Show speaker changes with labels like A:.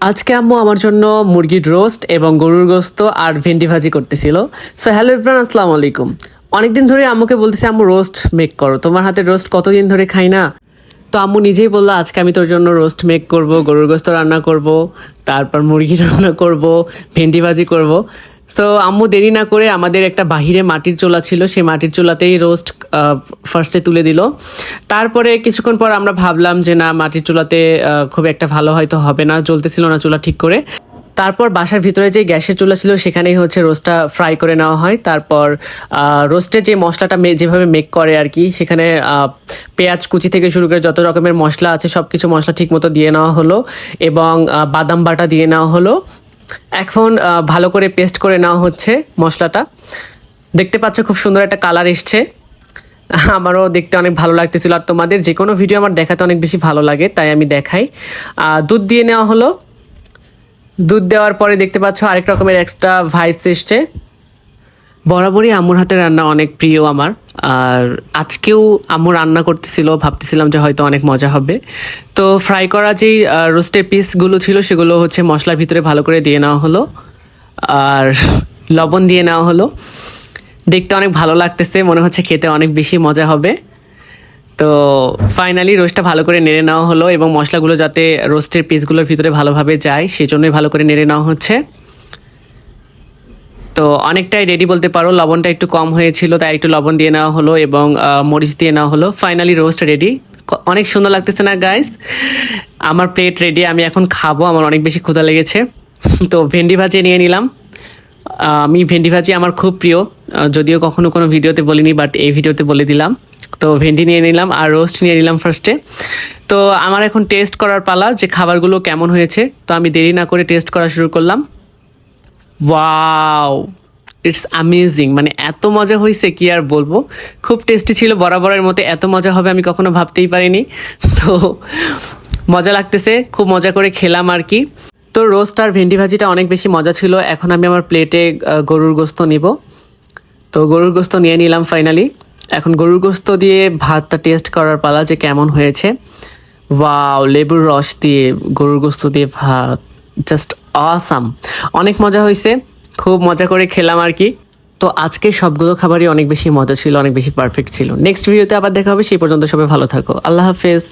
A: আজকে আম্মু আমার জন্য মুরগির রোস্ট এবং গরুর গোস্ত আর ভেন্ডি ভাজি করতেছিল। সো হ্যালো ইব্রান আসসালামু আলাইকুম। অনেকদিন ধরে আম্মুকে বলতেছি, আম্মু, রোস্ট মেক করো। তোমার হাতে রোস্ট কতদিন ধরে খাই না? তো আম্মু নিজেই বলল, আজকে আমি তোর জন্য রোস্ট মেক করব, গরুর গোস্ত রান্না করব, তারপর মুরগি রান্না করব, ভেন্ডি ভাজি করব। সো আম্মু দেরি না করে আমাদের একটা বাহিরে মাটির চুলা ছিল, সেই মাটির চুলাতেই রোস্ট ফার্স্টে তুলে দিল। তারপরে কিছুক্ষণ পর আমরা ভাবলাম যে, না, মাটির চুলাতে খুব একটা ভালো হয়তো হবে না, জ্বলতেছিল না চুলা ঠিক করে। তারপর বাসার ভিতরে যে গ্যাসের চুলা ছিল, সেখানেই হচ্ছে রোস্টটা ফ্রাই করে নেওয়া হয়। তারপর রোস্টের যে মশলাটা যেভাবে মেক করে আর কি, সেখানে পেঁয়াজ কুচি থেকে শুরু করে যত রকমের মশলা আছে সব কিছু মশলা ঠিক মতো দিয়ে নেওয়া হলো এবং বাদাম বাটা দিয়ে নেওয়া হলো। এখন ভালো করে পেস্ট করে নেওয়া হচ্ছে মশলাটা। দেখতে পাচ্ছ খুব সুন্দর একটা কালার এসছে। আমারও দেখতে অনেক ভালো লাগতেছিল। আর তোমাদের যে কোনো ভিডিও আমার দেখাতে অনেক বেশি ভালো লাগে, তাই আমি দেখাই। দুধ দিয়ে নেওয়া হলো। দুধ দেওয়ার পরে দেখতে পাচ্ছ আরেক রকমের এক্সট্রা ভাইবস এসছে। বরাবরই আম্মুর হাতে রান্না অনেক প্রিয় আমার। আর আজকেও আম্মু রান্না করতেছিল, ভাবতেছিলাম যে হয়তো অনেক মজা হবে। তো ফ্রাই করা যেই রোস্টের পিসগুলো ছিল, সেগুলো হচ্ছে মশলার ভিতরে ভালো করে দিয়ে নেওয়া হলো। আর লবণ দিয়ে নেওয়া হলো। দেখতে অনেক ভালো লাগতেছে, মনে হচ্ছে খেতে অনেক বেশি মজা হবে। তো ফাইনালি রোস্টটা ভালো করে নেড়ে নেওয়া হলো এবং মশলাগুলো যাতে রোস্টের পিসগুলোর ভিতরে ভালোভাবে যায়, সেজন্যই ভালো করে নেড়ে নেওয়া হচ্ছে। তো অনেকটাই রেডি বলতে পারো, লবণটা একটু কম হয়েছিল, তাই একটু লবণ দিয়ে নেওয়া হলো এবং মরিচ দিয়ে নেওয়া হলো। ফাইনালি রোস্ট রেডি অনেক সুন্দর লাগতেছে না গাইস আমার প্লেট রেডি আমি এখন খাব, আমার অনেক বেশি ক্ষুধা লেগেছে। তো ভেন্ডি ভাজি নিয়ে নিলাম। আমি ভেন্ডি ভাজি আমার খুব প্রিয় যদিও কখনো কোনো ভিডিওতে বলিনি বাট এই ভিডিওতে বলে দিলাম। তো ভেন্ডি নিয়ে নিলাম আর রোস্ট নিয়ে নিলাম ফার্স্টে তো আমার এখন টেস্ট করার পালা যে খাবারগুলো কেমন হয়েছে। তো আমি দেরি না করে টেস্ট করা শুরু করলাম। ওয়াও ইটস অ্যামেজিং মানে এত মজা হয়েছে, কি আর বলব? খুব টেস্টি ছিল, বরাবরের মতো এত মজা হবে আমি কখনো ভাবতেই পারিনি। তো, মজা লাগতেছে, খুব মজা করে খেলাম আর কি। তো রোস্ট আর ভেন্ডি ভাজিটা অনেক বেশি মজা ছিল, এখন আমি আমার প্লেটে গরুর গোস্ত নিব। তো গরুর গোস্ত নিয়ে নিলাম ফাইনালি এখন গরুর গোস্ত দিয়ে ভাতটা টেস্ট করার পালা যে কেমন হয়েছে। ওয়াও লেবুর রস দিয়ে গরুর গোস্ত দিয়ে ভাত জাস্ট অসাম অনেক মজা হয়েছে। খুব মজা করে খেলাম আর কি। তো আজকে সবগুলো খাবারই অনেক বেশি মজা ছিল, অনেক বেশি পারফেক্ট ছিল। নেক্সট ভিডিওতে আবার দেখা হবে, সেই পর্যন্ত সবাই ভালো থাকো। আল্লাহ হাফেজ।